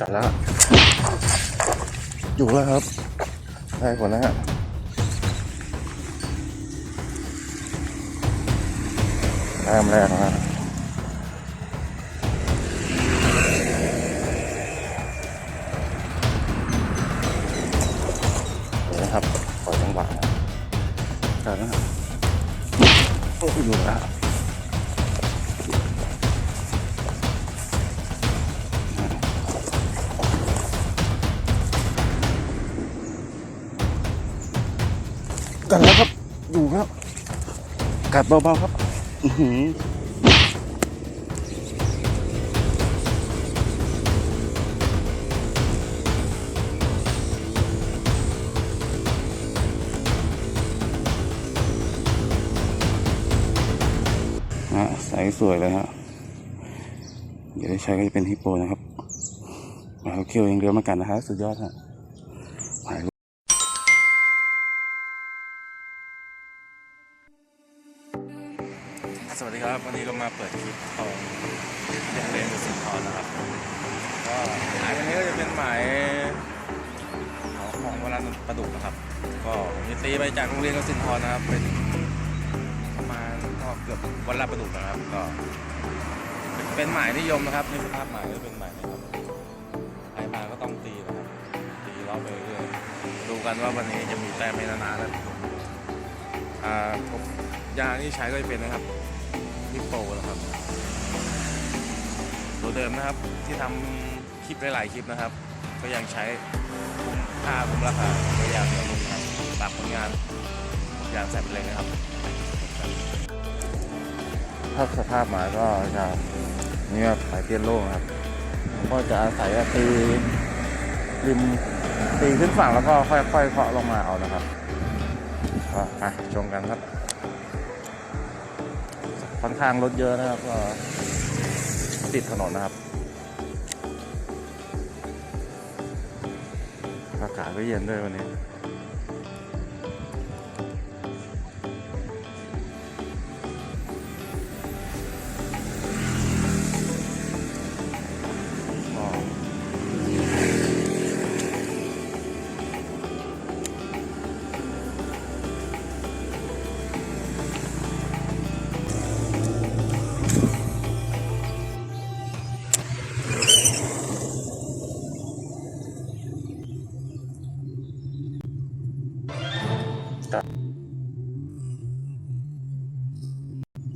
กัดแล้วอยู่แล้วครับ ได้ผลนะฮะแต้มแรกนะฮะเดี๋ยวนะครับปล่อยจังหวะนะกัดแล้วนะโอ้ยอยู่แล้ว กันแล้วครับ อยู่ครับกัดเบาๆครับอือหือฮะใสสวยเลยฮะ เดี๋ยวได้ใช้ก็จะเป็นฮิปโปนะครับมาเอาเคียวอย่างเดียวมากันนะฮะ สุดยอดฮะ วันนี้ก็มาเปิดคลิปของเด็กเรียนสิตทรนะครับก็หมายวันนี้ก็จะเป็นหมายของวรานุประดุกนะครับ ก็มีตีไปจากโรงเรียนดุสิตทรนะครับ เป็นประมาณก็เกือบวันละประดุกนะครับ ก็ เป็นหมายนิยมนะครับในสภาพหมายก็เป็นหมายนะครับใครมาก็ต้องตีนะครับตีรอบไปเรื่อยดูกันว่าวันนี้จะมีแต้มไม่นานๆแล้วอ่าผมยาที่ใช้ก็จะเป็นนะครับ ฮิปโปนะครับ ตัวเดิมนะครับที่ทำคลิปหลายๆคลิปนะครับ ก็ยังใช้คุ้มค่าคุ้มราคาตัวยางเหนียวนุ่มนะครับฝากผลงานยางแสบเลยนะครับถ้าสภาพหมาก็จะนี่ครับสายเตี้ยนโล่งครับก็จะอาศัยตีริมตีขึ้นฝั่งแล้วก็ค่อยๆเคาะลงมาเอานะครับก็อะชมกันครับ ค่อนข้างรถเยอะนะครับก็ติดถนนนะครับอากาศก็เย็นด้วยวันนี้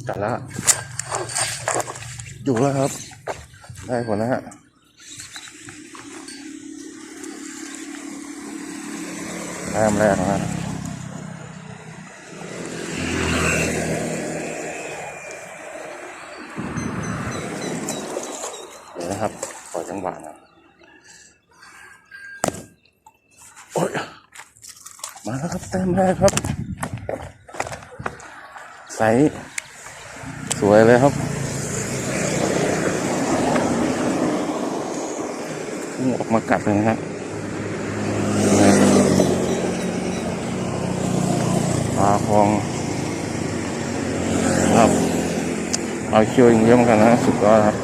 กัดล้วอยู่แล้วครับ ได้ผลนะฮะแต้มแรกนะเดี๋ยวนะครับขอจังหวะนะโอ้ย มาแล้วครับแต้มแรกครับ ใส สวยเลยครับพุ่งออกมากัดเลยนะฮะปลาคลองครับเอาเคียวอย่างเดียวเหมือนกันนะสุดยอดครับ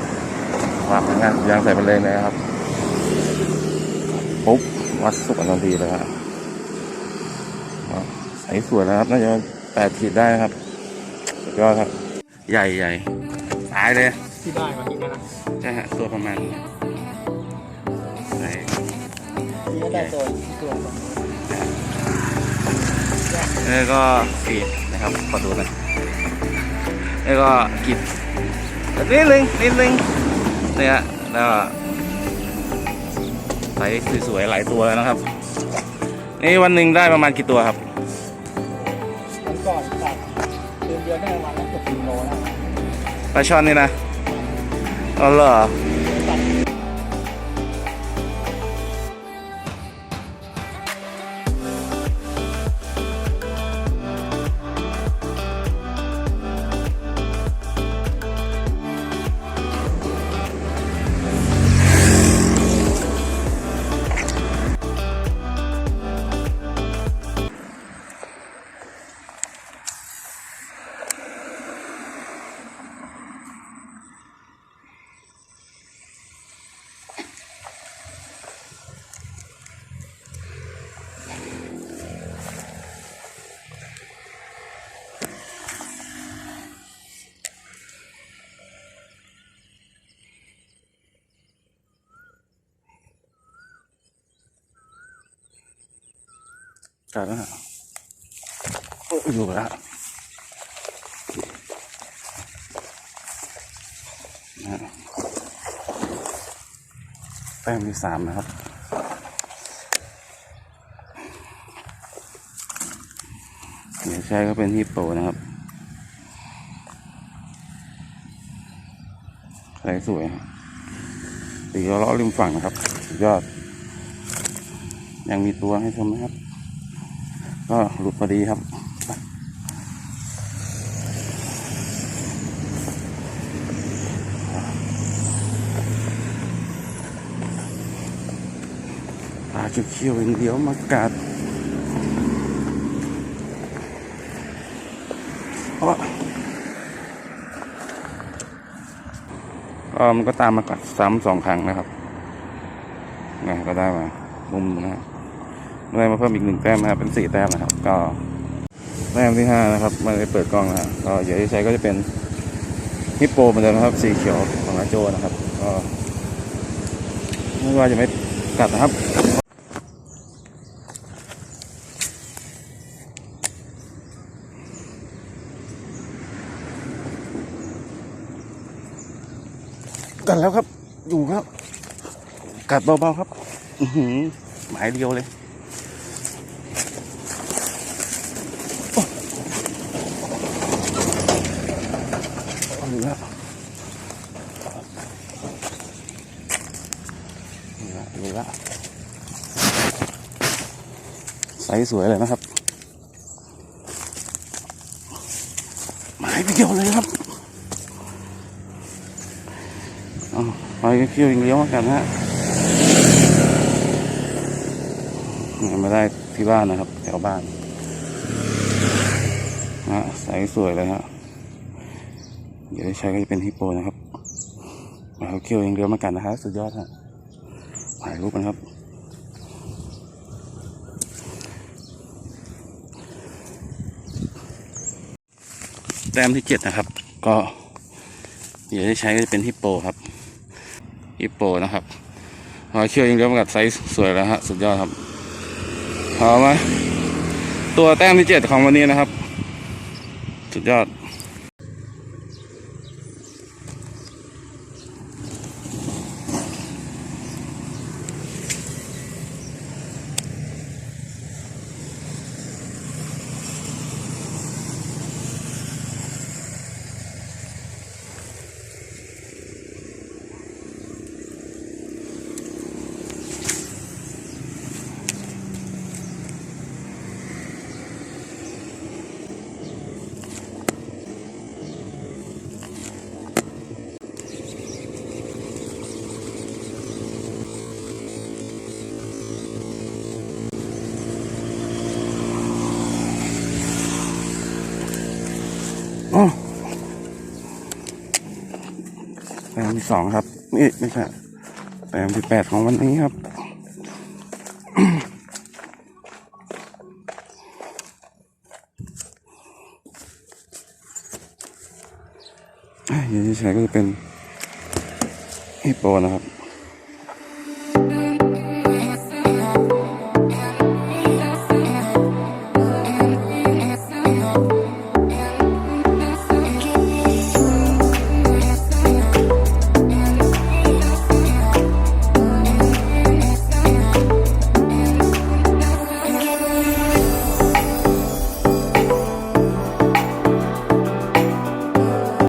ฝากงานยางใส่ไปเลยนะครับปุ๊บวัดสุกทันทีเลยครับ ใสสวยนะครับน่าจะแปดขีดได้นะครับสุดยอดครับ ใหญ่ใหญ่ตายเลยที่ได้มาที่นี่นะใช่ฮะตัวประมาณนี้ใส่ที่ก็ได้ตัวตัวสองแล้วก็ฟีดนะครับขอดูหน่อยแล้วก็กิบนิดนึงนิดนึงเนี่ยแล้วก็ใส่สวยๆหลายตัวแล้วนะครับ นี่วันหนึ่งได้ประมาณกี่ตัวครับ ปลาช่อนนี่นะอ๋อเหรอ กัดแล้วฮะโอ้ยอยู่แล้วนะฮะแต้มที่สามนะครับเดี๋ยวใช้ก็เป็นฮิปโปนะครับใส่สวยฮะตีล้อริมฝั่งนะครับ ยอด ยังมีตัวให้ชมนะครับ ก็หลุดพอดีครับ ปลาเขียวๆอย่างเดียวมากัดก็มันก็ตามมากัดซ้ำสองครั้งนะครับนะก็ได้มามุมนะครับ ได้มาเพิ่มอีกหนึ่งแต้มนะครับเป็นสี่แต้มนะครับ ก็แต้มที่ห้านะครับไมาได้เปิดกล้องนะก็เดี๋ยวที่ใช้ก็จะเป็นฮิปโปเหมือนเดิมนะครับสีเขียวของอาโจนะครับก็ไม่ว่าจะไม่กัดนะครับกันแล้วครับ อยู่ครับ กัดเบาๆครับหือหมายเดียวเลยโอ้เอาอยู่แล้ว อยู่ล้วอยู่แล้วใสสวยเลยนะครับหมายเดียวเลยครับเอาไปเที่ยวยิงเลี้ยวมากันฮะมาได้ที่บ้านนะครับ แถวบ้านนะใสสวยเลยฮะเดี๋ยวใช้ก็จะเป็นฮิปโปนะครับมาเที่ยวยิงเลี้ยวมากันนะฮะสุดยอดฮะ ถ่ายรูปกันครับ แต้มที่เจ็ดนะครับ ก็เดี๋ยวได้ใช้ก็จะเป็นฮิปโปครับฮิปโปนะครับพอเชื่อยิงเดียวกับไซส์สวยแล้วฮะสุดยอดครับเอามตัวแต้มที่เจ็ดของวันนี้นะครับ สุดยอด แต้มที่สองครับ นี่ไม่ใช่แต้มที่แปดของวันนี้ครับยวที่ใช้ก็จะเป็นฮิปโปนะครับ